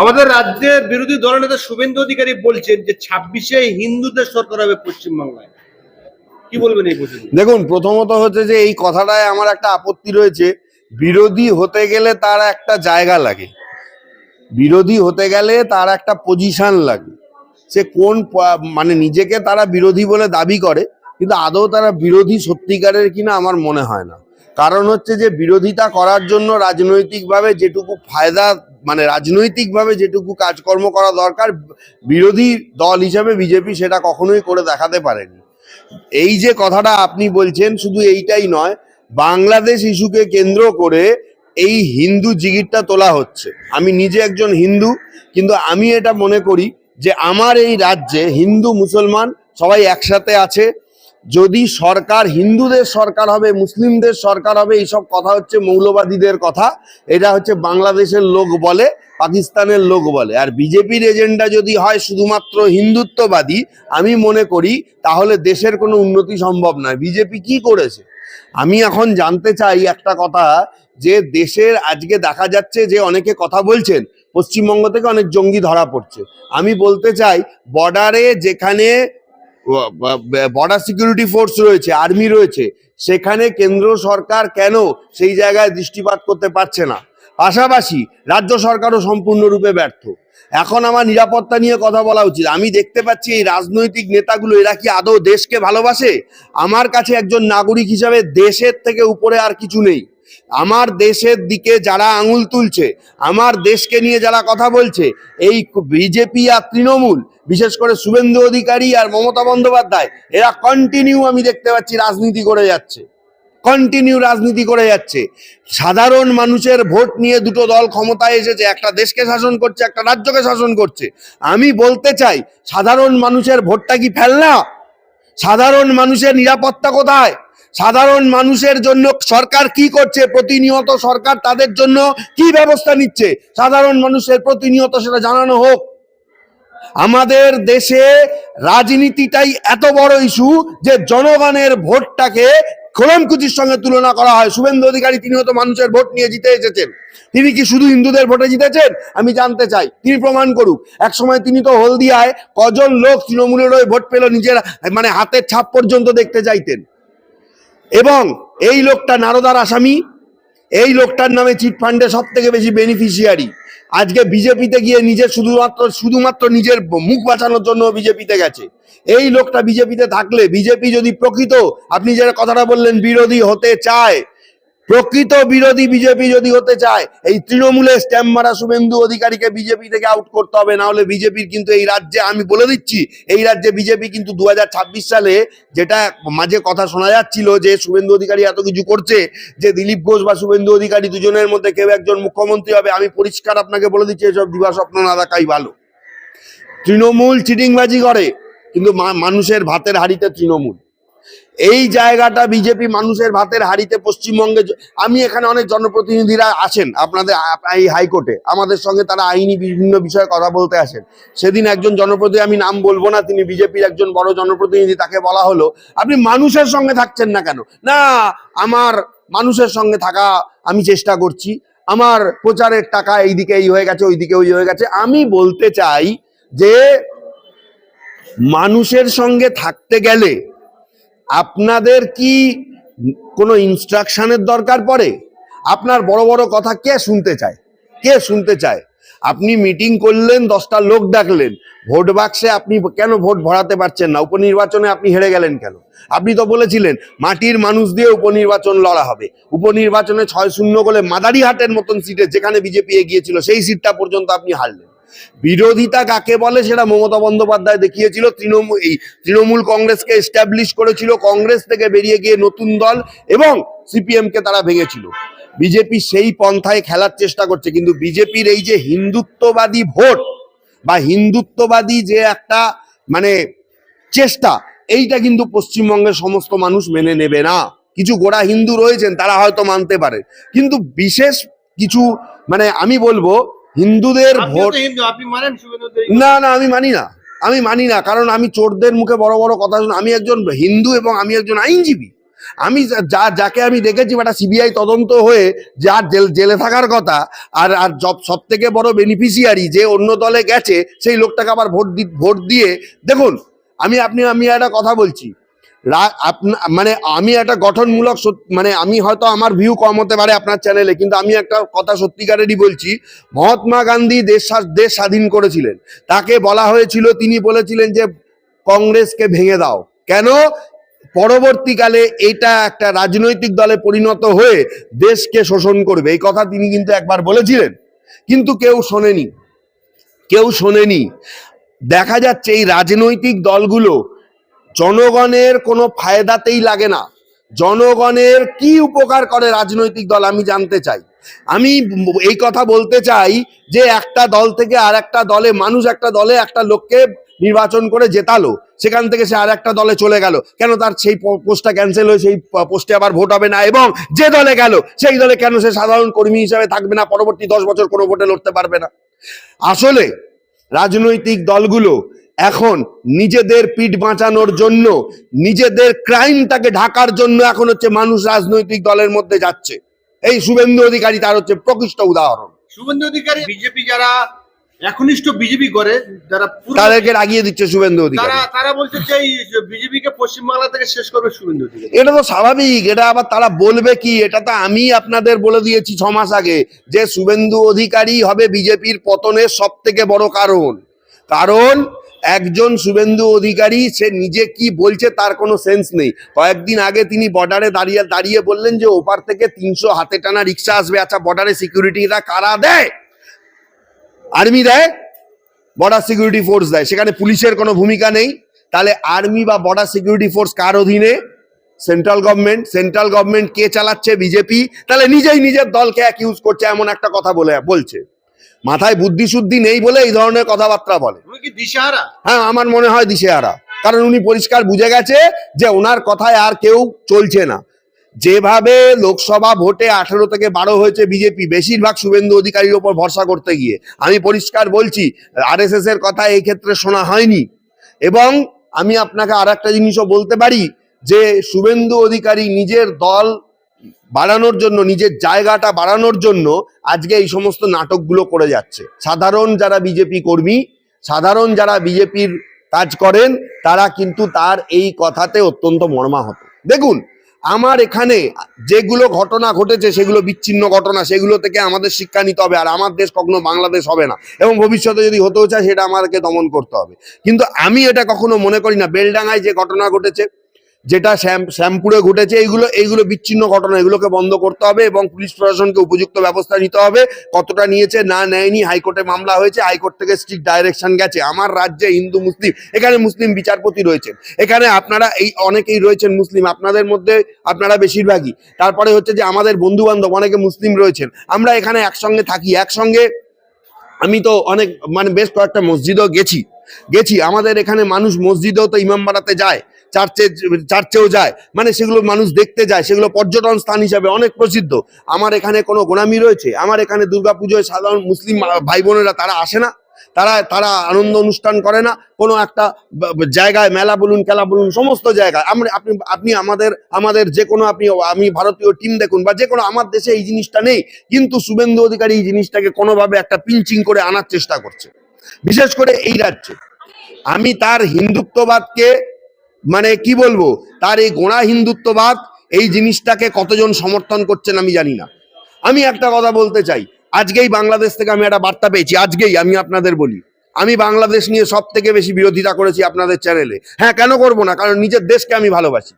আমাদের রাজ্যের বিরোধী দলনেতা শুভেন্দু অধিকারী বলছেন যে ছাব্বিশে হিন্দুদের সরকার হবে পশ্চিমবাংলায়। কি বলবেন এই দেখুন, প্রথমত হচ্ছে যে এই কথাটায় আমার একটা আপত্তি রয়েছে। বিরোধী হতে গেলে তার একটা জায়গা লাগে। বিরোধী হতে গেলে তার একটা পজিশন লাগে। সে কোন মানে নিজেকে তারা বিরোধী বলে দাবি করে, কিন্তু আদৌ তারা বিরোধী সত্যিকারের কিনা আমার মনে হয় না। কারণ হচ্ছে যে বিরোধিতা করার জন্য রাজনৈতিকভাবে যেটুকু ফায়দা মানে রাজনৈতিকভাবে যেটুকু কাজকর্ম করা দরকার, বিরোধী দল হিসাবে বিজেপি সেটা কখনোই করে দেখাতে পারেনি। এই যে কথাটা আপনি বলছেন, শুধু এইটাই নয়, বাংলাদেশ ইস্যুকে কেন্দ্র করে এই হিন্দু জিগিরটা তোলা হচ্ছে। আমি নিজে একজন হিন্দু, কিন্তু আমি এটা মনে করি যে আমার এই রাজ্যে হিন্দু, মুসলমান সবাই একসাথে আছে। যদি সরকার, হিন্দুদের সরকার হবে, মুসলিমদের সরকার হবে, এইসব কথা হচ্ছে মৌলবাদীদের কথা। এটা হচ্ছে বাংলাদেশের লোক বলে, পাকিস্তানের লোক বলে। আর বিজেপির এজেন্ডা যদি হয় শুধুমাত্র হিন্দুত্ববাদী, আমি মনে করি তাহলে দেশের কোনো উন্নতি সম্ভব নয়। বিজেপি কি করেছে? আমি এখন জানতে চাই একটা কথা, যে দেশের আজকে দেখা যাচ্ছে যে অনেকে কথা বলছেন, পশ্চিমবঙ্গ থেকে অনেক জঙ্গি ধরা পড়ছে। আমি বলতে চাই বর্ডারে যেখানে বর্ডার সিকিউরিটি ফোর্স রয়েছে আর্মি রয়েছে, সেখানে কেন্দ্র সরকার কেন সেই জায়গায় দৃষ্টিপাত করতে পারছে না? পাশাপাশি রাজ্য সরকারও সম্পূর্ণরূপে ব্যর্থ। এখন আমার নিরাপত্তা নিয়ে কথা বলা উচিত। আমি দেখতে পাচ্ছি এই রাজনৈতিক নেতাগুলো, এরা কি আদৌ দেশকে ভালোবাসে? আমার কাছে একজন নাগরিক হিসাবে দেশের থেকে উপরে আর কিছু নেই। আমার দেশের দিকে যারা আঙুল তুলছে, আমার দেশকে নিয়ে যারা কথা বলছে, এই বিজেপি আর তৃণমূল, বিশেষ করে শুভেন্দু অধিকারী আর মমতা বন্দ্যোপাধ্যায়, এরা কন্টিনিউ আমি দেখতে পাচ্ছি রাজনীতি করে যাচ্ছে। কন্টিনিউ রাজনীতি করে যাচ্ছে। সাধারণ মানুষের ভোট নিয়ে দুটো দল ক্ষমতায় এসেছে, একটা দেশকে শাসন করছে, একটা রাজ্যকে শাসন করছে। আমি বলতে চাই, সাধারণ মানুষের ভোটটা কি ফেলনা? সাধারণ মানুষের নিরাপত্তা কোথায়? সাধারণ মানুষের জন্য সরকার কি করছে? প্রতিনিয়ত সরকার তাদের জন্য কি ব্যবস্থা নিচ্ছে? সাধারণ মানুষের প্রতিনিয়ত সেটা জানানো হোক। আমাদের দেশে রাজনীতিটাই এত বড় ইস্যু যে জনগণের ভোটটাকে খোলমকুচির সঙ্গে তুলনা করা হয়। শুভেন্দু অধিকারী তিনি হয়তো মানুষের ভোট নিয়ে জিতে এসেছেন। তিনি কি শুধু হিন্দুদের ভোটে জিতেছেন? আমি জানতে চাই। তিনি প্রমাণ করুক। এক সময় তিনি তো হলদিয়ায় কজন লোক তৃণমূলের ওই ভোট পেল নিজের মানে হাতের ছাপ পর্যন্ত দেখতে চাইতেন এবং এই লোকটা নারদার আসামি, এই লোকটার নামে চিট ফান্ডে সব থেকে বেশি বেনিফিশিয়ারি। আজকে বিজেপিতে গিয়ে নিজের শুধুমাত্র শুধুমাত্র নিজের মুখ বাঁচানোর জন্য বিজেপিতে গেছে। এই লোকটা বিজেপিতে থাকলে, বিজেপি যদি প্রকৃত, আপনি যেটা কথাটা বললেন, বিরোধী হতে চায় প্রকৃত বিরোধী বিজেপি যদি হতে চায়, এই তৃণমূলের স্ট্যাম্প মারা শুভেন্দু অধিকারীকে বিজেপি থেকে আউট করতে হবে, না হলে বিজেপির কিন্তু এই রাজ্যে, আমি বলে দিচ্ছি, এই রাজ্যে বিজেপি কিন্তু দু হাজার ছাব্বিশ সালে যেটা মাঝে কথা শোনা যাচ্ছিল যে শুভেন্দু অধিকারী এত কিছু করছে, যে দিলীপ ঘোষ বা শুভেন্দু অধিকারী দুজনের মধ্যে কেউ একজন মুখ্যমন্ত্রী হবে, আমি পরিষ্কার আপনাকে বলে দিচ্ছি, এসব দিবা স্বপ্ন না দেখাই ভালো। তৃণমূল চিটিংবাজি করে, কিন্তু মানুষের ভাতের হাড়িতে তৃণমূল। এই জায়গাটা বিজেপি মানুষের ভাতের হাড়িতে পশ্চিমবঙ্গে আমি এখানে অনেক জনপ্রতিনিধিরা আছেন আপনাদের এই হাইকোর্টে। আমাদের সঙ্গে তারা আইনি বিভিন্ন বিষয়ে কথা বলতে আসেন। সেদিন একজন জনপ্রতিনিধি আমি নাম বলব না, তিনি বিজেপির একজন বড় জনপ্রতিনিধি, তাকে বলা হলো, আপনি মানুষের সঙ্গে থাকছেন না কেন? না, আমার মানুষের সঙ্গে থাকা আমি চেষ্টা করছি। আমার প্রচারের টাকা এইদিকে এই হয়ে গেছে, ওইদিকে ওই হয়ে গেছে। আমি বলতে চাই যে, মানুষের সঙ্গে থাকতে গেলে আপনাদের কি কোনো ইনস্ট্রাকশনের দরকার পড়ে? আপনার বড় বড় কথা কে শুনতে চায়? কে শুনতে চায়? আপনি মিটিং করলেন, দশটা লোক ডাকলেন, ভোট বাক্সে আপনি কেন ভোট ভরাতে পারছেন না? উপনির্বাচনে আপনি হেরে গেলেন কেন? আপনি তো বলেছিলেন, মাটির মানুষ দিয়ে উপনির্বাচন লড়া হবে। উপনির্বাচনে ছয় শূন্য গোলে মাদারিহাটের মতন সিটে যেখানে বিজেপি এগিয়েছিল, সেই সিটটা পর্যন্ত আপনি হারলেন। বিরোধিতা কাকে বলে সেটা মমতা বন্দ্যোপাধ্যায় দেখিয়েছিল। তৃণমূল এই তৃণমূল কংগ্রেসকে এস্টাবলিশ করেছিল। কংগ্রেস থেকে বেরিয়ে গিয়ে নতুন দল এবং সিপিএম কে তারা ভেঙেছিল। বিজেপি সেই পন্থায় খেলার চেষ্টা করছে। কিন্তু বিজেপির এই যে হিন্দুত্ববাদী ভোট বা হিন্দুত্ববাদী যে একটা মানে চেষ্টা, এইটা কিন্তু পশ্চিমবঙ্গের সমস্ত মানুষ মেনে নেবে না। কিছু গোড়া হিন্দু রয়েছেন, তারা হয়তো মানতে পারে। কিন্তু বিশেষ কিছু মানে আমি বলব হিন্দুদের ভোট না না আমি মানি না। আমি মানি না কারণ আমি চোরদের মুখে বড় বড় কথা শুনি আমি একজন হিন্দু এবং আমি একজন আইনজীবী। আমি যা- যাকে আমি দেখেছি একটা সিবিআই তদন্ত হয়ে যার জেল জেলে থাকার কথা আর আর সব থেকে বড় বেনিফিশিয়ারি যে অন্য দলে গেছে সেই লোকটাকে আবার ভোট দি ভোট দিয়ে দেখুন আমি আপনি আমি একটা কথা বলছি। মানে আমি একটা গঠনমূলক মানে আমি হয়তো আমার ভিউ কম হতে পারে আপনার চ্যানেলে কিন্তু আমি একটা কথা সত্যিকারেরই বলছি, মহাত্মা গান্ধী দেশ দেশ স্বাধীন করেছিলেন। তাকে বলা হয়েছিল, তিনি বলেছিলেন যে, কংগ্রেসকে ভেঙে দাও। কেন? পরবর্তীকালে এটা একটা রাজনৈতিক দলে পরিণত হয়ে দেশকে শোষণ করবে। এই কথা তিনি কিন্তু একবার বলেছিলেন। কিন্তু কেউ শোনেনি। কেউ শোনেনি। দেখা যাচ্ছে এই রাজনৈতিক দলগুলো জনগণের কোনো ফায়দাতেই লাগে না। জনগণের কি উপকার করে রাজনৈতিক দল আমি জানতে চাই। আমি এই কথা বলতে চাই যে একটা দল থেকে আর একটা দলে, মানুষ একটা দলে, একটা লোককে নির্বাচন করে জেতালো, সেখান থেকে সে আর একটা দলে চলে গেল। কেন তার সেই পোস্টটা ক্যান্সেল হয়ে সেই পোস্টে আবার ভোট হবে না? এবং যে দলে গেল, সেই দলে কেন সে সাধারণ কর্মী হিসাবে থাকবে না? পরবর্তী দশ বছর কোনো ভোটে লড়তে পারবে না। আসলে রাজনৈতিক দলগুলো এখন নিজেদের পিঠ বাঁচানোর জন্য নিজেদের ক্রাইমটাকে ঢাকার জন্য এখন হচ্ছে মানুষ রাজনৈতিক দলের মধ্যে যাচ্ছে। এই শুভেন্দু অধিকারী তার হচ্ছে প্রকৃষ্ট উদাহরণ। শুভেন্দু অধিকারী বিজেপি যারা একনিষ্ঠ বিজেপি করে যারা তাদেরকে রাগিয়ে দিচ্ছে শুভেন্দু অধিকারী। তারা তারা বলছে যে বিজেপিকে পশ্চিমবাংলা থেকে শেষ করবে শুভেন্দু অধিকারী। এটা তো স্বাভাবিক এটা আবার তারা বলবে কি? এটা তো আমি আপনাদের বলে দিয়েছি ছ মাস আগে যে শুভেন্দু অধিকারী হবে বিজেপির পতনের সব থেকে বড় কারণ। কারণ একজন শুভেন্দু অধিকারী, সে নিজে কি বলছে তার কোনো সেন্স নেই। কয়েকদিন আগে তিনি বর্ডারে দাঁড়িয়ে দাঁড়িয়ে বললেন যে ওপার থেকে তিনশো হাতে টানা রিক্সা আসবে। আচ্ছা বর্ডারে সিকিউরিটিরা কারা দেয়? আর্মি দেয়, বর্ডার সিকিউরিটি ফোর্স দেয়। সেখানে পুলিশের কোনো ভূমিকা নেই। তাহলে আর্মি বা বর্ডার সিকিউরিটি ফোর্স কার অধীনে? Central government. সেন্ট্রাল গভর্নমেন্ট কে চালাচ্ছে? বিজেপি। তাহলে নিজেই নিজের দলকে অ্যাকিউজ করছে, এমন একটা কথা বলে, বলছে। মাথায় বুদ্ধি শুদ্ধি নেই বলে এই ধরনের কথাবার্তা বলে। হ্যাঁ আমার মনে হয় দিশেহারা। কারণ উনি পরিষ্কার বুঝে গেছে যে ওনার কথায় আর কেউ চলছে না। যেভাবে লোকসভা ভোটে আঠেরো থেকে বারো হয়েছে বিজেপি বেশিরভাগ শুভেন্দু অধিকারীর ওপর ভরসা করতে গিয়ে। আমি পরিষ্কার বলছি আরএসএস এর কথা এই ক্ষেত্রে শোনা হয়নি। এবং আমি আপনাকে আর একটা জিনিসও বলতে পারি যে শুভেন্দু অধিকারী নিজের দল বাড়ানোর জন্য, নিজের জায়গাটা বাড়ানোর জন্য আজকে এই সমস্ত নাটকগুলো করে যাচ্ছে। সাধারণ যারা বিজেপি কর্মী, সাধারণ যারা বিজেপির কাজ করেন, তারা কিন্তু তার এই কথাতে অত্যন্ত মর্মাহত। দেখুন, আমার এখানে যেগুলো ঘটনা ঘটেছে, সেগুলো বিচ্ছিন্ন ঘটনা, সেগুলো থেকে আমাদের শিক্ষা নিতে হবে, আর আমার দেশ কখনো বাংলাদেশ হবে না। এবং ভবিষ্যতে যদি হতেও চায়, সেটা আমাদেরকে দমন করতে হবে। কিন্তু আমি এটা কখনো মনে করি না, বেলডাঙ্গায় যে ঘটনা ঘটেছে যেটা শ্যাম শ্যামপুরে ঘটেছে, এইগুলো এইগুলো বিচ্ছিন্ন ঘটনা, এগুলোকে বন্ধ করতে হবে এবং পুলিশ প্রশাসনকে উপযুক্ত ব্যবস্থা নিতে হবে। কতটা নিয়েছে না নেয়নি, হাইকোর্টে মামলা হয়েছে, হাইকোর্ট থেকে স্ট্রিক্ট ডাইরেকশন গেছে। আমার রাজ্যে হিন্দু, মুসলিম, এখানে মুসলিম বিচারপতি রয়েছেন। এখানে আপনারা এই অনেকেই রয়েছেন মুসলিম, আপনাদের মধ্যে আপনারা বেশিরভাগই। তারপরে হচ্ছে যে আমাদের বন্ধু বান্ধব অনেকে মুসলিম রয়েছেন। আমরা এখানে একসঙ্গে থাকি, একসঙ্গে আমি তো অনেক মানে বেশ কয়েকটা মসজিদও গেছি। গেছি, আমাদের এখানে মানুষ মসজিদেও তো ইমাম বাড়াতে যায়। চার্চে চার্চেও যায়। মানে সেগুলো মানুষ দেখতে যায়। সেগুলো পর্যটন স্থান হিসাবে অনেক প্রসিদ্ধ। আমার এখানে কোনো গোনামি রয়েছে? আমার এখানে দুর্গাপুজোয় সাধারণ মুসলিম ভাই বোনেরা তারা আসে না। তারা তারা আনন্দ অনুষ্ঠান করে না। কোনো একটা জায়গায় মেলা বলুন, খেলা বলুন, সমস্ত জায়গায়। আমরা, আপনি আপনি আমাদের আমাদের যে কোনো আপনি, আমি ভারতীয় টিম দেখুন বা যে কোনো আমার দেশে এই জিনিসটা নেই। কিন্তু শুভেন্দু অধিকারী এই জিনিসটাকে কোনোভাবে একটা পিঞ্চিং করে আনার চেষ্টা করছে। বিশেষ করে এই রাজ্যে। আমি তার হিন্দুত্ববাদকে মানে কি বলব? তার এই গোড়া হিন্দুত্ববাদ, এই জিনিসটাকে কতজন সমর্থন করছেন আমি জানি না। আমি একটা কথা বলতে চাই। আজকেই বাংলাদেশ থেকে আমি একটা বার্তা পেয়েছি, আজকেই আমি আপনাদের বলি। আমি বাংলাদেশ নিয়ে সব থেকে বেশি বিরোধিতা করেছি আপনাদের চ্যানেলে হ্যাঁ কেন করব না? কারণ নিজের দেশকে আমি ভালোবাসি।